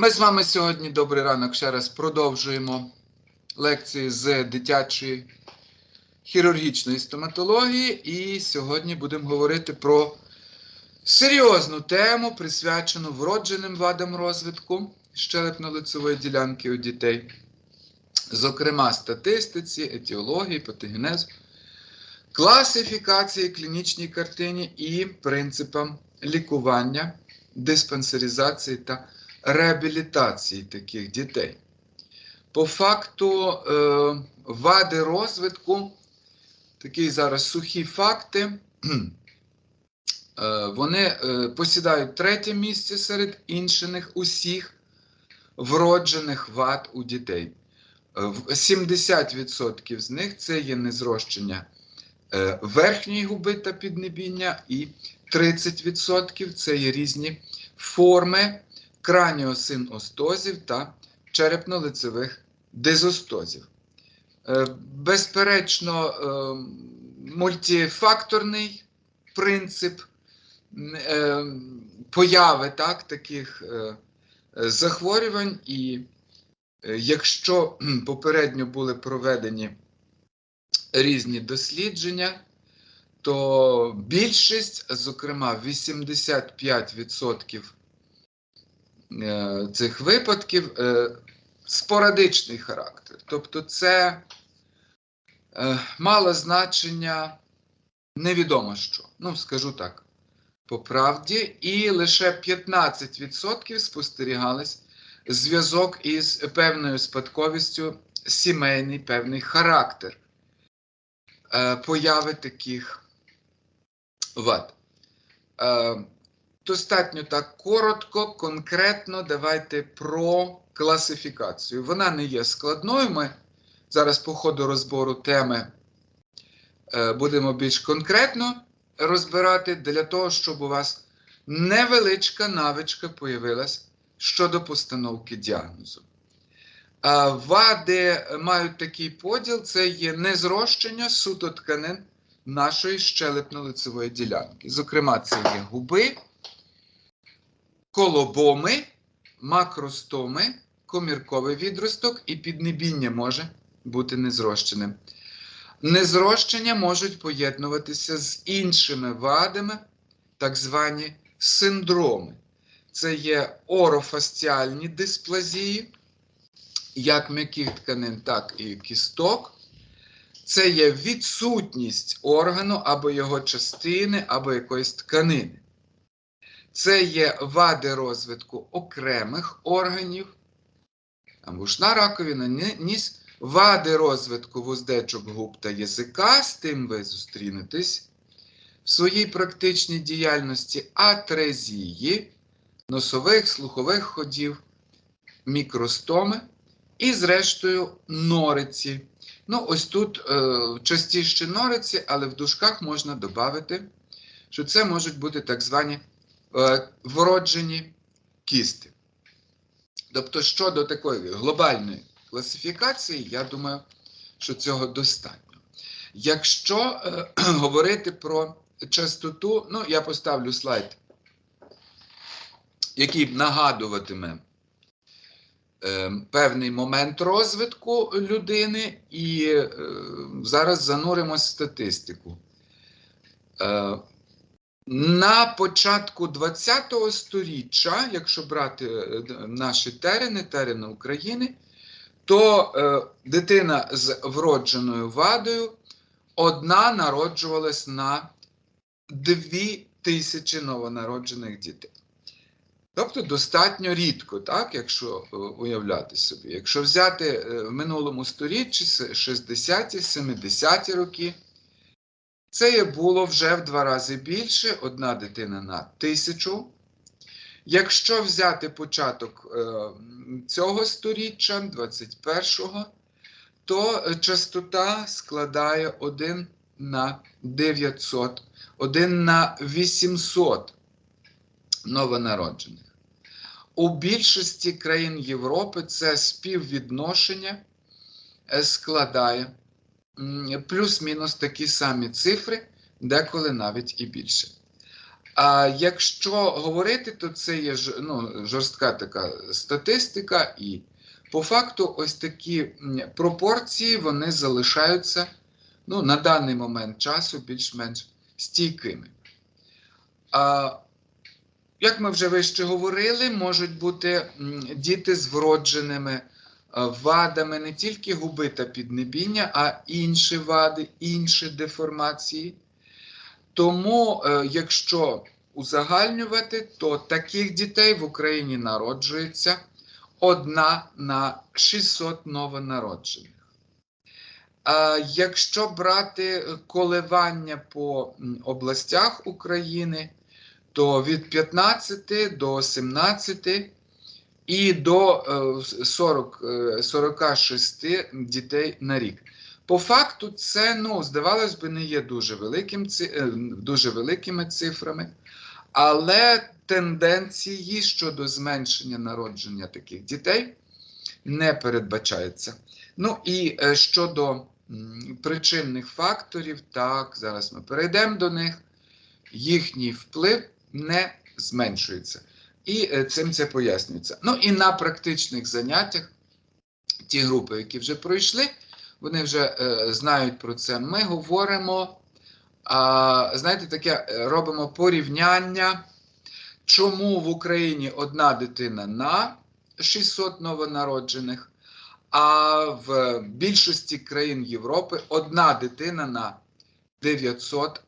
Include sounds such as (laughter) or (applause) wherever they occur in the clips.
Ми з вами сьогодні добрий ранок ще раз продовжуємо лекції з дитячої хірургічної стоматології. І сьогодні будемо говорити про серйозну тему, присвячену вродженим вадам розвитку щелепно-лицевої ділянки у дітей, зокрема статистиці, етіології, патогенезу, класифікації, клінічній картині і принципам лікування, диспансеризації та реабілітації таких дітей. По факту е, вади розвитку, такі зараз сухі факти, (clears throat) е, вони е, посідають третє місце серед інших усіх вроджених вад у дітей. Е, в- 70% з них це є незрощення верхньої губи та піднебіння, і 30% це є різні форми краніосиностозів та черепно-лицевих дизостозів. Е, Безперечно, е, мультифакторний принцип е, появи так, таких захворювань, і якщо попередньо були проведені різні дослідження, то більшість, зокрема 85% е, цих випадків е, спорадичний характер. Тобто це е, мало значення невідомо що. Ну, скажу так, по правді, і лише 15% спостерігались зв'язок із певною спадковістю, сімейний певний характер е, появи таких вад. Достатньо так коротко, конкретно давайте про класифікацію. Вона не є складною. Ми зараз по ходу розбору теми е, будемо більш конкретно розбирати для того, щоб у вас невеличка навичка появилась щодо постановки діагнозу. Вади мають такий поділ: це є незрощення суто тканин нашої щелепно-лицевої ділянки. Зокрема, це є губи, колобоми, макростоми, комірковий відросток і піднебіння може бути незрощеним. Незрощення можуть поєднуватися з іншими вадами, так звані синдроми. Це є орофасціальні дисплазії, як м'яких тканин, так і кісток. Це є відсутність органу або його частини, або якоїсь тканини. Це є вади розвитку окремих органів, вушна раковина, ні- ніс, вади розвитку вуздечок губ та язика, з тим ви зустрінетесь в своїй практичній діяльності. Атрезії, носових, слухових ходів, мікростоми і, зрештою, нориці. Ну, ось тут е, частіше нориці, але в дужках можна додати, що це можуть бути так звані вроджені кісти. Тобто, щодо такої глобальної класифікації, я думаю, що цього достатньо. Якщо е, (clears throat) говорити про частоту, ну, я поставлю слайд, який нагадуватиме е, певний момент розвитку людини, і е, зараз зануримось в статистику. Е, на початку ХХ століття, якщо брати е, наші терени, терени України, то е, дитина з вродженою вадою одна народжувалась на дві тисячі новонароджених дітей. Тобто достатньо рідко, так, якщо е, уявляти собі. Якщо взяти е, в минулому сторіччі, с- 60-ті, 70-ті роки, це було вже в два рази більше, одна дитина на тисячу. Якщо взяти початок е, цього сторіччя, 21-го, то частота складає 1 на 900, 1 на 800 новонароджених. У більшості країн Європи це співвідношення е, складає плюс-мінус такі самі цифри, деколи навіть і більше. А якщо говорити, то це є ну, жорстка така статистика, і по факту ось такі пропорції вони залишаються ну, на даний момент часу більш-менш стійкими. А, як ми вже вище говорили, можуть бути діти з вродженими вадами не тільки губи та піднебіння, а інші вади, інші деформації. Тому, е, якщо узагальнювати, то таких дітей в Україні народжується одна на 600 новонароджених. Якщо брати коливання по областях України, то від 15 до 17 і до е, 40, е, 46 дітей на рік. По факту, це, ну, здавалось би, не є дуже, великим, е, дуже великими цифрами, але тенденції щодо зменшення народження таких дітей не передбачаються. Ну і е, щодо причинних факторів, так, зараз ми перейдемо до них, їхній вплив не зменшується. І е, цим це пояснюється. Ну і на практичних заняттях ті групи, які вже пройшли, вони вже е, знають про це. Ми говоримо, а, знаєте, таке е, робимо порівняння, чому в Україні одна дитина на 600 новонароджених, а в більшості країн Європи одна дитина на 900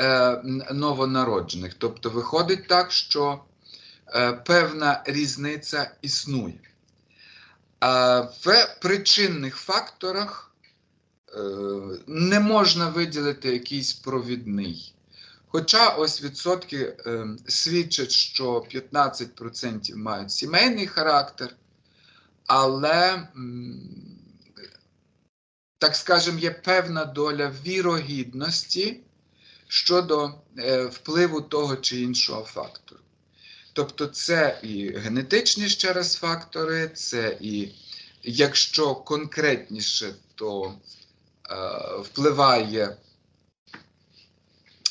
е, новонароджених. Тобто виходить так, що певна різниця існує. В причинних факторах е, не можна виділити якийсь провідний. Хоча ось відсотки е, свідчать, що 15% мають сімейний характер, але, так скажемо, є певна доля вірогідності щодо е, впливу того чи іншого фактору. Тобто це і генетичні ще раз фактори, це і, якщо конкретніше, то е, впливає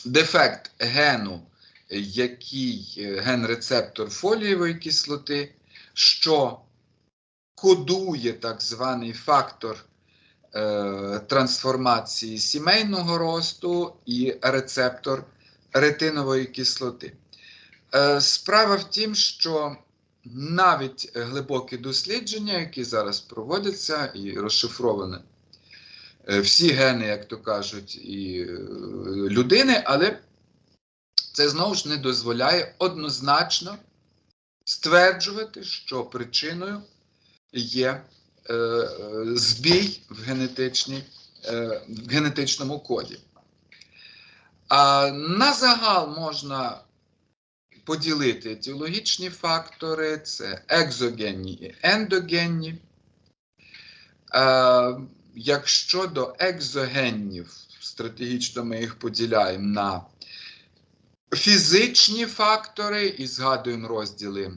дефект гену, який е, ген-рецептор фолієвої кислоти, що кодує так званий фактор е, трансформації сімейного росту і рецептор ретинової кислоти. Е, Справа в тім, що навіть глибокі дослідження, які зараз проводяться і розшифровані е, всі гени, як то кажуть, і е, людини, але це знову ж не дозволяє однозначно стверджувати, що причиною є збій в, в генетичному коді. А на загал можна поділити етіологічні фактори, це екзогенні і ендогенні. Е, якщо до екзогенів, стратегічно ми їх поділяємо на фізичні фактори, і згадуємо розділи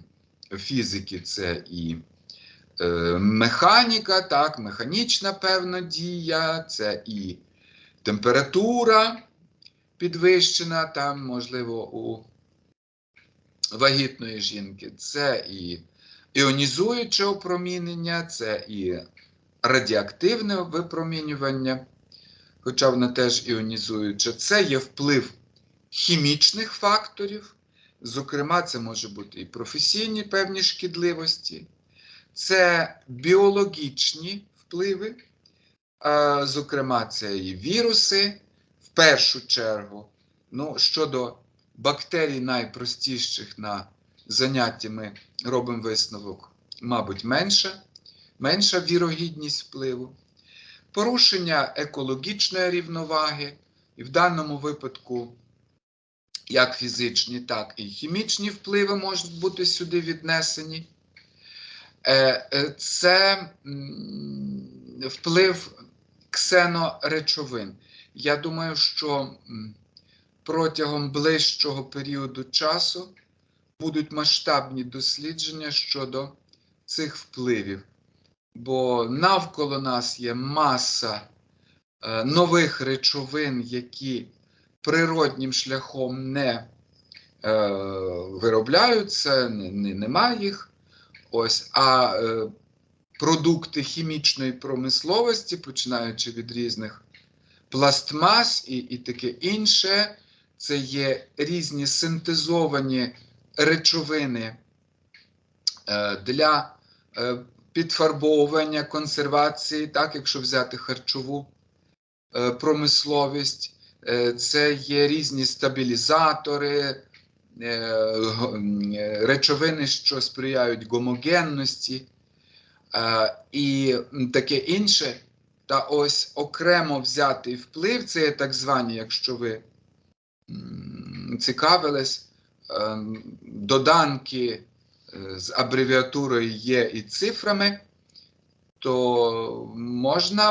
фізики, це і е, механіка, так, механічна певна дія, це і температура підвищена, там, можливо, у вагітної жінки, це і іонізуюче опромінення, це і радіоактивне випромінювання, хоча воно теж іонізуюче, це є вплив хімічних факторів, зокрема, це може бути і професійні певні шкідливості, це біологічні впливи, зокрема, це і віруси, в першу чергу. Ну, щодо бактерій найпростіших на занятті ми робимо висновок, мабуть, менша, менша вірогідність впливу, порушення екологічної рівноваги, і в даному випадку як фізичні, так і хімічні впливи можуть бути сюди віднесені. Е, е, Це вплив ксеноречовин. Я думаю, що протягом ближчого періоду часу будуть масштабні дослідження щодо цих впливів. Бо навколо нас є маса е, нових речовин, які природнім шляхом не е, виробляються, не, не, нема їх. А е, продукти хімічної промисловості, починаючи від різних пластмас і, і таке інше, це є різні синтезовані речовини е, для е, підфарбовування, консервації, так, якщо взяти харчову е, промисловість, це є різні стабілізатори, речовини, що сприяють гомогенності і таке інше. Та ось окремо взятий вплив, це є так звані, якщо ви цікавились, е, доданки е, з абревіатурою є і цифрами, то можна